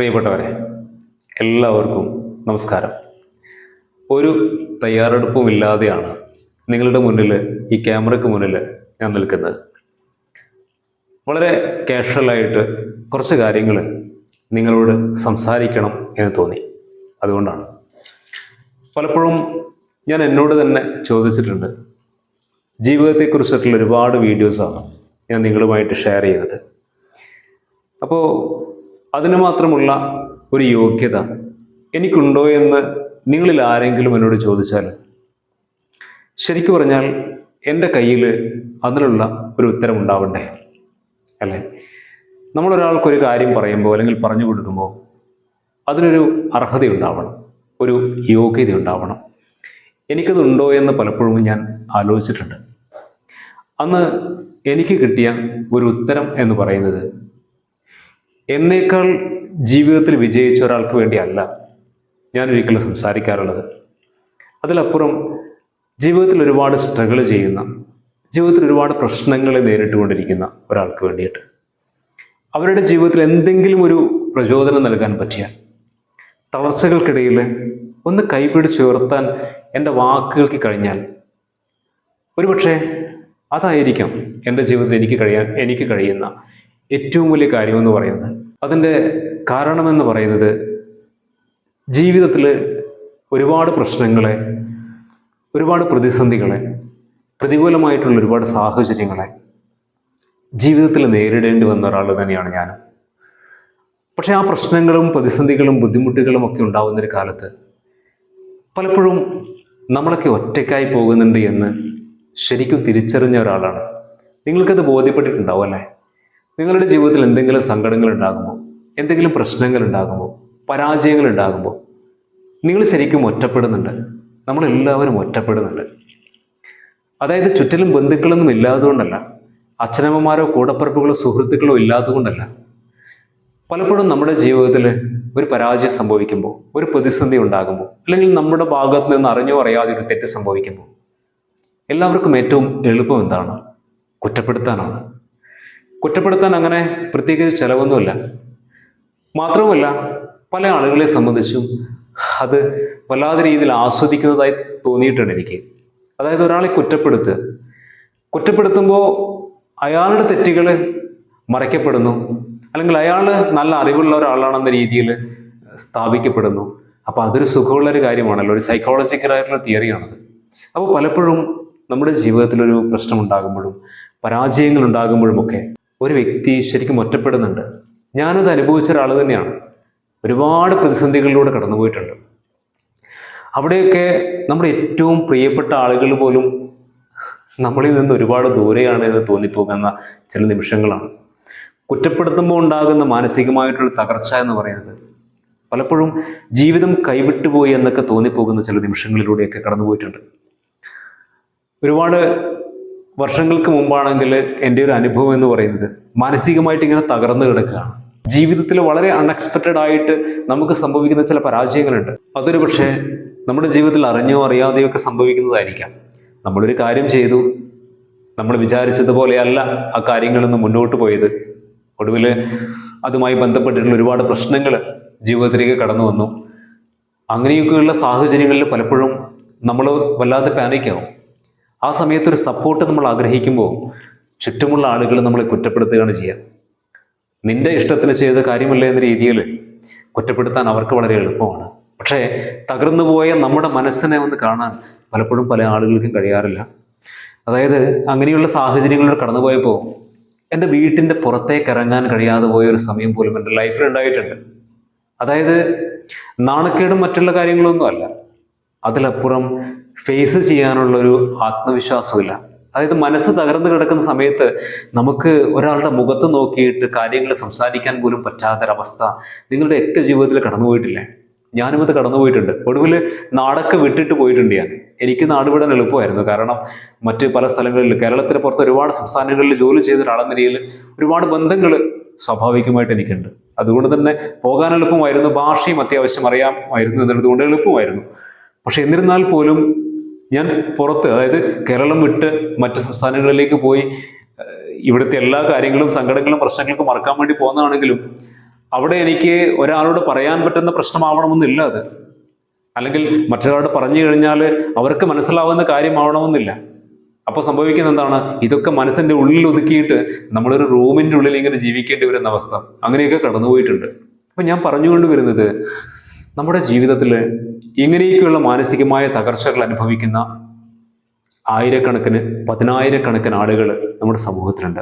പ്രിയപ്പെട്ടവരെ എല്ലാവർക്കും നമസ്കാരം. ഒരു തയ്യാറെടുപ്പും ഇല്ലാതെയാണ് നിങ്ങളുടെ മുന്നിൽ ഈ ക്യാമറയ്ക്ക് മുന്നിൽ ഞാൻ നിൽക്കുന്നത്. വളരെ കാഷ്വലായിട്ട് കുറച്ച് കാര്യങ്ങൾ നിങ്ങളോട് സംസാരിക്കണം എന്ന് തോന്നി. അതുകൊണ്ടാണ്. പലപ്പോഴും ഞാൻ എന്നോട് തന്നെ ചോദിച്ചിട്ടുണ്ട്. ജീവിതത്തെക്കുറിച്ചിട്ടുള്ള ഒരുപാട് വീഡിയോസാണ് ഞാൻ നിങ്ങളുമായിട്ട് ഷെയർ ചെയ്തത് അപ്പോൾ അതിന് മാത്രമുള്ള ഒരു യോഗ്യത എനിക്കുണ്ടോ എന്ന് നിങ്ങളിൽ ആരെങ്കിലും എന്നോട് ചോദിച്ചാൽ ശരിക്കു പറഞ്ഞാൽ എന്റെ കയ്യിൽ അതിനുള്ള ഒരു ഉത്തരം ഉണ്ടാവണ്ടേ? അല്ലേ? നമ്മളൊരാൾക്കൊരു കാര്യം പറയുമ്പോൾ അല്ലെങ്കിൽ പറഞ്ഞു കൊടുക്കുമ്പോൾ അതിനൊരു അർഹത ഉണ്ടാവണം ഒരു യോഗ്യത ഉണ്ടാവണം എനിക്കതുണ്ടോ എന്ന് പലപ്പോഴും ഞാൻ ആലോചിച്ചിട്ടുണ്ട്. അന്ന് എനിക്ക് കിട്ടിയ ഒരു ഉത്തരം എന്ന് പറയുന്നത് എന്നേക്കാൾ ജീവിതത്തിൽ വിജയിച്ച ഒരാൾക്ക് വേണ്ടിയല്ല ഞാൻ ഒരിക്കലും സംസാരിക്കാറുള്ളത്. അതിലപ്പുറം ജീവിതത്തിൽ ഒരുപാട് സ്ട്രഗിൾ ചെയ്യുന്ന ജീവിതത്തിൽ ഒരുപാട് പ്രശ്നങ്ങളെ നേരിട്ടുകൊണ്ടിരിക്കുന്ന ഒരാൾക്ക് വേണ്ടിയിട്ട്. അവരുടെ ജീവിതത്തിൽ എന്തെങ്കിലും ഒരു പ്രചോദനം നൽകാൻ പറ്റിയ തളർച്ചകൾക്കിടയിൽ ഒന്ന് കൈപിടിച്ചുയർത്താൻ എന്റെ വാക്കുകൾക്ക് കഴിഞ്ഞാൽ ഒരുപക്ഷെ അതായിരിക്കാം എന്റെ ജീവിതത്തിൽ എനിക്ക് കഴിയാൻ എനിക്ക് കഴിയുന്ന ഏറ്റവും വലിയ കാര്യമെന്ന് പറയുന്നത് അതിന്റെ കാരണമെന്ന് പറയുന്നത് ജീവിതത്തിൽ ഒരുപാട് പ്രശ്നങ്ങളെ ഒരുപാട് പ്രതിസന്ധികളെ പ്രതികൂലമായിട്ടുള്ള ഒരുപാട് സാഹചര്യങ്ങളെ ജീവിതത്തിൽ നേരിടേണ്ടി വന്ന ഒരാൾ തന്നെയാണ് ഞാൻ പക്ഷേ ആ പ്രശ്നങ്ങളും പ്രതിസന്ധികളും ബുദ്ധിമുട്ടുകളും ഒക്കെ ഉണ്ടാകുന്നൊരു കാലത്ത് പലപ്പോഴും നമ്മളൊക്കെ ഒറ്റയ്ക്കായി പോകുന്നുണ്ട് എന്ന് ശരിക്കും തിരിച്ചറിഞ്ഞ ഒരാളാണ്. നിങ്ങൾക്കത് ബോധ്യപ്പെട്ടിട്ടുണ്ടാവും അല്ലേ? നിങ്ങളുടെ ജീവിതത്തിൽ എന്തെങ്കിലും സങ്കടങ്ങൾ ഉണ്ടാകുമ്പോൾ എന്തെങ്കിലും പ്രശ്നങ്ങൾ ഉണ്ടാകുമ്പോൾ പരാജയങ്ങൾ ഉണ്ടാകുമ്പോൾ നിങ്ങൾ ശരിക്കും ഒറ്റപ്പെടുന്നുണ്ട്. നമ്മളെല്ലാവരും ഒറ്റപ്പെടുന്നുണ്ട്. അതായത് ചുറ്റിലും ബന്ധുക്കളൊന്നും ഇല്ലാത്തതുകൊണ്ടല്ല അച്ഛനമ്മമാരോ കൂടപ്പറപ്പുകളോ സുഹൃത്തുക്കളോ ഇല്ലാത്തതുകൊണ്ടല്ല. പലപ്പോഴും നമ്മുടെ ജീവിതത്തിൽ ഒരു പരാജയം സംഭവിക്കുമ്പോൾ ഒരു പ്രതിസന്ധി ഉണ്ടാകുമ്പോൾ അല്ലെങ്കിൽ നമ്മുടെ ഭാഗത്ത് നിന്ന് അറിഞ്ഞോ അറിയാതെ ഒരു തെറ്റ് സംഭവിക്കുമ്പോൾ എല്ലാവർക്കും ഏറ്റവും എളുപ്പം എന്താണ്? കുറ്റപ്പെടുത്താനാണ്. കുറ്റപ്പെടുത്താൻ അങ്ങനെ പ്രത്യേകിച്ച് ചിലവൊന്നുമില്ല. മാത്രവുമല്ല പല ആളുകളെ സംബന്ധിച്ചും അത് വല്ലാതെ രീതിയിൽ ആസ്വദിക്കുന്നതായി തോന്നിയിട്ടുണ്ട് എനിക്ക്. അതായത് ഒരാളെ കുറ്റപ്പെടുത്തുക. കുറ്റപ്പെടുത്തുമ്പോൾ അയാളുടെ തെറ്റുകൾ മറയ്ക്കപ്പെടുന്നു. അല്ലെങ്കിൽ അയാൾ നല്ല അറിവുള്ള ഒരാളാണെന്ന രീതിയിൽ സ്ഥാപിക്കപ്പെടുന്നു. അപ്പോൾ അതൊരു സുഖമുള്ള ഒരു കാര്യമാണല്ലോ. ഒരു സൈക്കോളജിക്കലായിട്ടുള്ള തിയറിയാണത് അപ്പോൾ പലപ്പോഴും നമ്മുടെ ജീവിതത്തിലൊരു പ്രശ്നം ഉണ്ടാകുമ്പോഴും പരാജയങ്ങൾ ഉണ്ടാകുമ്പോഴുമൊക്കെ ഒരു വ്യക്തി ശരിക്കും ഒറ്റപ്പെടുന്നുണ്ട്. ഞാനത് അനുഭവിച്ച ഒരാൾ തന്നെയാണ്. ഒരുപാട് പ്രതിസന്ധികളിലൂടെ കടന്നുപോയിട്ടുണ്ട്. അവിടെയൊക്കെ നമ്മുടെ ഏറ്റവും പ്രിയപ്പെട്ട ആളുകൾ പോലും നമ്മളിൽ നിന്ന് ഒരുപാട് ദൂരെയാണ് എന്ന് തോന്നിപ്പോകുന്ന ചില നിമിഷങ്ങളാണ്. കുറ്റപ്പെടുത്തുമ്പോൾ ഉണ്ടാകുന്ന മാനസികമായിട്ടുള്ള തകർച്ച എന്ന് പറയുന്നത് പലപ്പോഴും ജീവിതം കൈവിട്ടുപോയി എന്നൊക്കെ തോന്നിപ്പോകുന്ന ചില നിമിഷങ്ങളിലൂടെയൊക്കെ കടന്നുപോയിട്ടുണ്ട്. ഒരുപാട് വർഷങ്ങൾക്ക് മുമ്പാണെങ്കിൽ എന്റെ ഒരു അനുഭവം എന്ന് പറയുന്നത് മാനസികമായിട്ട് ഇങ്ങനെ തകർന്നു കിടക്കുകയാണ്. ജീവിതത്തിൽ വളരെ അൺഎക്സ്പെക്റ്റഡ് ആയിട്ട് നമുക്ക് സംഭവിക്കുന്ന ചില പരാജയങ്ങളുണ്ട്. അതൊരു പക്ഷേ നമ്മുടെ ജീവിതത്തിൽ അറിഞ്ഞോ അറിയാതെയോ ഒക്കെ സംഭവിക്കുന്നതായിരിക്കാം. നമ്മളൊരു കാര്യം ചെയ്തു. നമ്മൾ വിചാരിച്ചതുപോലെയല്ല ആ കാര്യങ്ങളൊന്നും മുന്നോട്ട് പോയത്. ഒടുവിൽ അതുമായി ബന്ധപ്പെട്ടിട്ടുള്ള ഒരുപാട് പ്രശ്നങ്ങൾ ജീവിതത്തിലേക്ക് കടന്നു വന്നു. അങ്ങനെയൊക്കെയുള്ള സാഹചര്യങ്ങളിൽ പലപ്പോഴും നമ്മൾ വല്ലാതെ പാനിക്കാവും ആ സമയത്ത് ഒരു സപ്പോർട്ട് നമ്മൾ ആഗ്രഹിക്കുമ്പോൾ ചുറ്റുമുള്ള ആളുകൾ നമ്മളെ കുറ്റപ്പെടുത്തുകയാണ് ചെയ്യുക. നിന്റെ ഇഷ്ടത്തിന് ചെയ്ത കാര്യമല്ല എന്ന രീതിയിൽ കുറ്റപ്പെടുത്താൻ അവർക്ക് വളരെ എളുപ്പമാണ്. പക്ഷേ തകർന്നു പോയ നമ്മുടെ മനസ്സിനെ ഒന്ന് കാണാൻ പലപ്പോഴും പല ആളുകൾക്കും കഴിയാറില്ല. അതായത് അങ്ങനെയുള്ള സാഹചര്യങ്ങളിലൂടെ കടന്നുപോയപ്പോൾ എന്റെ വീട്ടിന്റെ പുറത്തേക്ക് ഇറങ്ങാൻ കഴിയാതെ പോയ ഒരു സമയം പോലും എന്റെ ലൈഫിൽ ഉണ്ടായിട്ടുണ്ട്. അതായത് നാണക്കേടും മറ്റുള്ള കാര്യങ്ങളൊന്നും അല്ല. അതിലപ്പുറം ഫേസ് ചെയ്യാനുള്ളൊരു ആത്മവിശ്വാസമില്ല. അതായത് മനസ്സ് തകർന്നു കിടക്കുന്ന സമയത്ത് നമുക്ക് ഒരാളുടെ മുഖത്ത് നോക്കിയിട്ട് കാര്യങ്ങൾ സംസാരിക്കാൻ പോലും പറ്റാത്തൊരവസ്ഥ നിങ്ങളുടെ ഒക്കെ ജീവിതത്തിൽ കടന്നുപോയിട്ടില്ലേ ഞാനും ഇത് കടന്നുപോയിട്ടുണ്ട് ഒടുവിൽ നാടൊക്കെ വിട്ടിട്ട് പോയിട്ടുണ്ട് ഞാൻ. എനിക്ക് നാട് വിടാൻ എളുപ്പമായിരുന്നു. കാരണം മറ്റ് പല സ്ഥലങ്ങളിൽ കേരളത്തിന് പുറത്ത് ഒരുപാട് സംസ്ഥാനങ്ങളിൽ ജോലി ചെയ്ത ഒരാളെന്ന നിലയിൽ ഒരുപാട് ബന്ധങ്ങൾ സ്വാഭാവികമായിട്ട് എനിക്കുണ്ട്. അതുകൊണ്ട് തന്നെ പോകാൻ എളുപ്പമായിരുന്നു. ഭാഷയും അത്യാവശ്യം അറിയാമായിരുന്നു എന്നുള്ളത് കൊണ്ട് എളുപ്പമായിരുന്നു. പക്ഷെ എന്നിരുന്നാൽ പോലും ഞാൻ പുറത്ത് അതായത് കേരളം വിട്ട് മറ്റ് സംസ്ഥാനങ്ങളിലേക്ക് പോയി ഇവിടുത്തെ എല്ലാ കാര്യങ്ങളും സങ്കടങ്ങളും പ്രശ്നങ്ങളൊക്കെ മറക്കാൻ വേണ്ടി പോകുന്നതാണെങ്കിലും അവിടെ എനിക്ക് ഒരാളോട് പറയാൻ പറ്റുന്ന പ്രശ്നമാവണമെന്നില്ല അത്. അല്ലെങ്കിൽ മറ്റൊരാളോട് പറഞ്ഞു കഴിഞ്ഞാൽ അവർക്ക് മനസ്സിലാവുന്ന കാര്യമാവണമെന്നില്ല. അപ്പോൾ സംഭവിക്കുന്ന എന്താണ്? ഇതൊക്കെ മനസ്സിന്റെ ഉള്ളിൽ ഒതുക്കിയിട്ട് നമ്മളൊരു റൂമിന്റെ ഉള്ളിൽ ഇങ്ങനെ ജീവിക്കേണ്ടി വരുന്ന അവസ്ഥ. അങ്ങനെയൊക്കെ കടന്നുപോയിട്ടുണ്ട്. അപ്പം ഞാൻ പറഞ്ഞുകൊണ്ട് വരുന്നത് നമ്മുടെ ജീവിതത്തിൽ ഇങ്ങനെയൊക്കെയുള്ള മാനസികമായ തകർച്ചകൾ അനുഭവിക്കുന്ന ആയിരക്കണക്കിന് പതിനായിരക്കണക്കിന് ആളുകൾ നമ്മുടെ സമൂഹത്തിലുണ്ട്.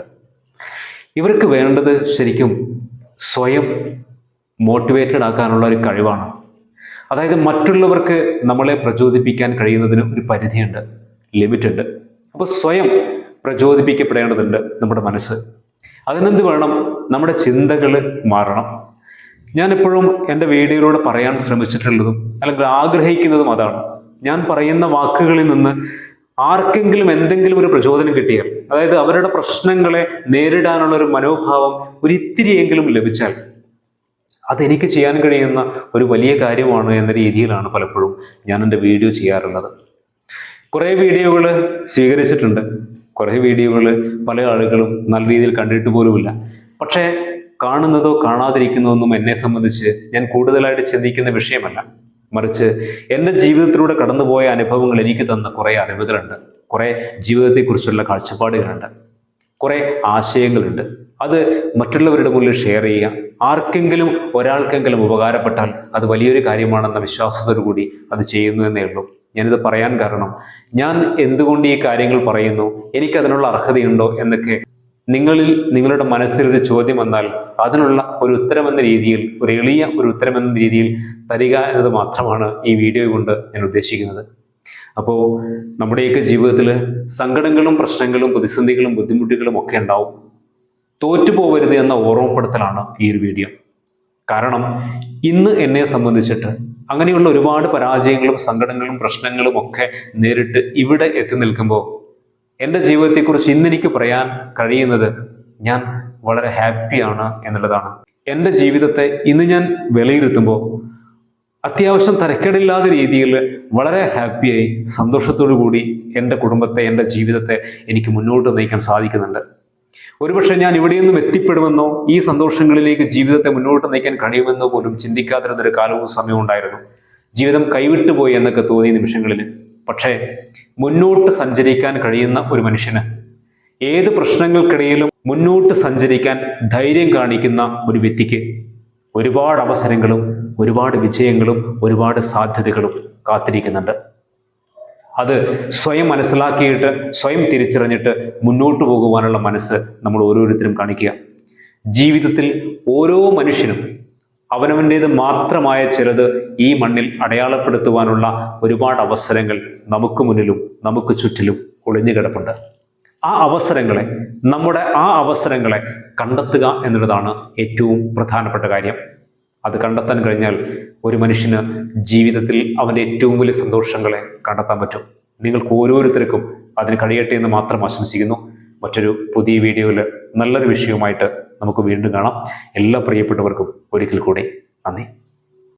ഇവർക്ക് വേണ്ടത് ശരിക്കും സ്വയം മോട്ടിവേറ്റഡ് ആക്കാനുള്ള ഒരു കഴിവാണ്. അതായത് മറ്റുള്ളവർക്ക് നമ്മളെ പ്രചോദിപ്പിക്കാൻ കഴിയുന്നതിന് ഒരു പരിധിയുണ്ട് ലിമിറ്റുണ്ട്. അപ്പോൾ സ്വയം പ്രചോദിപ്പിക്കപ്പെടേണ്ടതുണ്ട് നമ്മുടെ മനസ്സ്. അതിനെന്ത് വേണം? നമ്മുടെ ചിന്തകൾ മാറണം. ഞാനെപ്പോഴും എന്റെ വീഡിയോയിലൂടെ പറയാൻ ശ്രമിച്ചിട്ടുള്ളതും അല്ലെങ്കിൽ ആഗ്രഹിക്കുന്നതും അതാണ്. ഞാൻ പറയുന്ന വാക്കുകളിൽ നിന്ന് ആർക്കെങ്കിലും എന്തെങ്കിലും ഒരു പ്രചോദനം കിട്ടിയാൽ അതായത് അവരുടെ പ്രശ്നങ്ങളെ നേരിടാനുള്ള ഒരു മനോഭാവം ഒരു ഇത്തിരിയെങ്കിലും ലഭിച്ചാൽ അതെനിക്ക് ചെയ്യാൻ കഴിയുന്ന ഒരു വലിയ കാര്യമാണ് എന്ന രീതിയിലാണ് പലപ്പോഴും ഞാൻ എന്റെ വീഡിയോ ചെയ്യാറുള്ളത്. കുറേ വീഡിയോകൾ സ്വീകരിച്ചിട്ടുണ്ട്. കുറേ വീഡിയോകൾ പല ആളുകളും നല്ല രീതിയിൽ കണ്ടിട്ട് പോലുമില്ല. പക്ഷേ കാണുന്നതോ കാണാതിരിക്കുന്നതൊന്നും എന്നെ സംബന്ധിച്ച് ഞാൻ കൂടുതലായിട്ട് ചിന്തിക്കുന്ന വിഷയമല്ല. മറിച്ച് എന്റെ ജീവിതത്തിലൂടെ കടന്നുപോയ അനുഭവങ്ങൾ എനിക്ക് തന്ന കുറേ അറിവുകളുണ്ട്. കുറേ ജീവിതത്തെക്കുറിച്ചുള്ള കാഴ്ചപ്പാടുകളുണ്ട്. കുറേ ആശയങ്ങളുണ്ട്. അത് മറ്റുള്ളവരുടെ മുന്നിൽ ഷെയർ ചെയ്യുക. ആർക്കെങ്കിലും ഒരാൾക്കെങ്കിലും ഉപകാരപ്പെട്ടാൽ അത് വലിയൊരു കാര്യമാണെന്ന വിശ്വാസത്തോടു കൂടി അത് ചെയ്യുന്നു എന്നേ ഉള്ളൂ. ഞാനിത് പറയാൻ കാരണം ഞാൻ എന്തുകൊണ്ട് ഈ കാര്യങ്ങൾ പറയുന്നു? എനിക്കതിനുള്ള അർഹതയുണ്ടോ എന്നൊക്കെ നിങ്ങളിൽ നിങ്ങളുടെ മനസ്സിൽ ഒരു ചോദ്യം വന്നാൽ അതിനുള്ള ഒരു ഉത്തരമെന്ന രീതിയിൽ ഒരു എളിയ ഒരു ഉത്തരമെന്ന രീതിയിൽ തരിക എന്നത് മാത്രമാണ് ഈ വീഡിയോ കൊണ്ട് ഞാൻ ഉദ്ദേശിക്കുന്നത്. അപ്പോൾ നമ്മുടെയൊക്കെ ജീവിതത്തിൽ സങ്കടങ്ങളും പ്രശ്നങ്ങളും പ്രതിസന്ധികളും ബുദ്ധിമുട്ടുകളും ഒക്കെ ഉണ്ടാവും. തോറ്റുപോകരുത് എന്ന ഓർമ്മപ്പെടുത്തലാണ് ഈ ഒരു വീഡിയോ. കാരണം ഇന്ന് എന്നെ സംബന്ധിച്ചിട്ട് അങ്ങനെയുള്ള ഒരുപാട് പരാജയങ്ങളും സങ്കടങ്ങളും പ്രശ്നങ്ങളും ഒക്കെ നേരിട്ട് ഇവിടെ എത്തി നിൽക്കുമ്പോൾ എന്റെ ജീവിതത്തെക്കുറിച്ച് ഇന്ന് എനിക്ക് പറയാൻ കഴിയുന്നത് ഞാൻ വളരെ ഹാപ്പിയാണ് എന്നുള്ളതാണ്. എന്റെ ജീവിതത്തെ ഇന്ന് ഞാൻ വിലയിരുത്തുമ്പോൾ അത്യാവശ്യം തരക്കേടില്ലാത്ത രീതിയിൽ വളരെ ഹാപ്പിയായി സന്തോഷത്തോടു കൂടി എന്റെ കുടുംബത്തെ എന്റെ ജീവിതത്തെ എനിക്ക് മുന്നോട്ട് നയിക്കാൻ സാധിക്കുന്നുണ്ട്. ഒരുപക്ഷെ ഞാൻ ഇവിടെ നിന്നും എത്തിപ്പെടുമെന്നോ ഈ സന്തോഷങ്ങളിലേക്ക് ജീവിതത്തെ മുന്നോട്ട് നയിക്കാൻ കഴിയുമെന്നോ പോലും ചിന്തിക്കാതിരുന്നൊരു കാലവും സമയവും ഉണ്ടായിരുന്നു. ജീവിതം കൈവിട്ടുപോയി എന്നൊക്കെ തോന്നിയ നിമിഷങ്ങളിൽ. പക്ഷേ മുന്നോട്ട് സഞ്ചരിക്കാൻ കഴിയുന്ന ഒരു മനുഷ്യന്. ഏത് പ്രശ്നങ്ങൾക്കിടയിലും മുന്നോട്ട് സഞ്ചരിക്കാൻ ധൈര്യം കാണിക്കുന്ന ഒരു വ്യക്തിക്ക് ഒരുപാട് അവസരങ്ങളും ഒരുപാട് വിജയങ്ങളും ഒരുപാട് സാധ്യതകളും കാത്തിരിക്കുന്നുണ്ട്. അത് സ്വയം മനസ്സിലാക്കിയിട്ട് സ്വയം തിരിച്ചറിഞ്ഞിട്ട് മുന്നോട്ട് പോകുവാനുള്ള മനസ്സ് നമ്മൾ ഓരോരുത്തരും കാണിക്കുക. ജീവിതത്തിൽ ഓരോ മനുഷ്യനും അവനവന്റേത് മാത്രമായ ചിലത് ഈ മണ്ണിൽ അടയാളപ്പെടുത്തുവാനുള്ള ഒരുപാട് അവസരങ്ങൾ നമുക്ക് മുന്നിലും നമുക്ക് ചുറ്റിലും ഒളിഞ്ഞു കിടപ്പുണ്ട്. ആ അവസരങ്ങളെ നമ്മുടെ ആ അവസരങ്ങളെ കണ്ടെത്തുക എന്നുള്ളതാണ് ഏറ്റവും പ്രധാനപ്പെട്ട കാര്യം. അത് കണ്ടെത്താൻ കഴിഞ്ഞാൽ ഒരു മനുഷ്യന് ജീവിതത്തിൽ അവന്റെ ഏറ്റവും വലിയ സന്തോഷങ്ങളെ കണ്ടെത്താൻ പറ്റും. നിങ്ങൾക്ക് ഓരോരുത്തർക്കും അതിന് കഴിയട്ടെ എന്ന് മാത്രം ആശംസിക്കുന്നു. മറ്റൊരു പുതിയ വീഡിയോയിൽ നല്ലൊരു വിഷയവുമായിട്ട് നമുക്ക് വീണ്ടും കാണാം. എല്ലാ പ്രിയപ്പെട്ടവർക്കും ഒരിക്കൽ കൂടി നന്ദി.